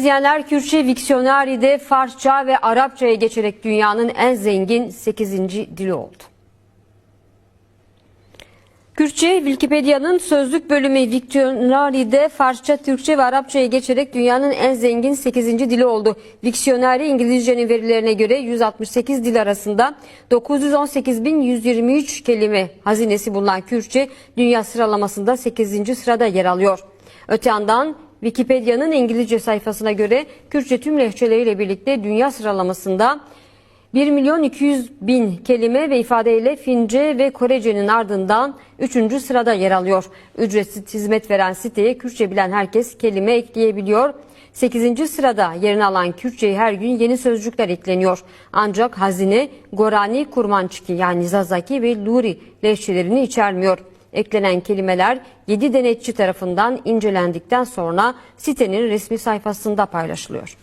İzleyenler Kürtçe Viksiyonari'de Farsça ve Arapçaya geçerek dünyanın en zengin 8. dili oldu. Kürtçe Wikipedia'nın sözlük bölümü Wiktionary'de Farsça, Türkçe ve Arapçaya geçerek dünyanın en zengin 8. dili oldu. Wiktionary İngilizcenin verilerine göre 168 dil arasında 918.123 kelime hazinesi bulunan Kürtçe dünya sıralamasında 8. sırada yer alıyor. Öte yandan Wikipedia'nın İngilizce sayfasına göre Kürtçe tüm lehçeleriyle birlikte dünya sıralamasında 1 milyon 200 bin kelime ve ifadeyle Fince ve Korece'nin ardından 3. sırada yer alıyor. Ücretsiz hizmet veren siteye Kürtçe bilen herkes kelime ekleyebiliyor. 8. sırada yerini alan Kürtçe'ye her gün yeni sözcükler ekleniyor. Ancak hazine Gorani Kurmançki yani Zazaki ve Luri lehçelerini içermiyor. Eklenen kelimeler 7 denetçi tarafından incelendikten sonra sitenin resmi sayfasında paylaşılıyor.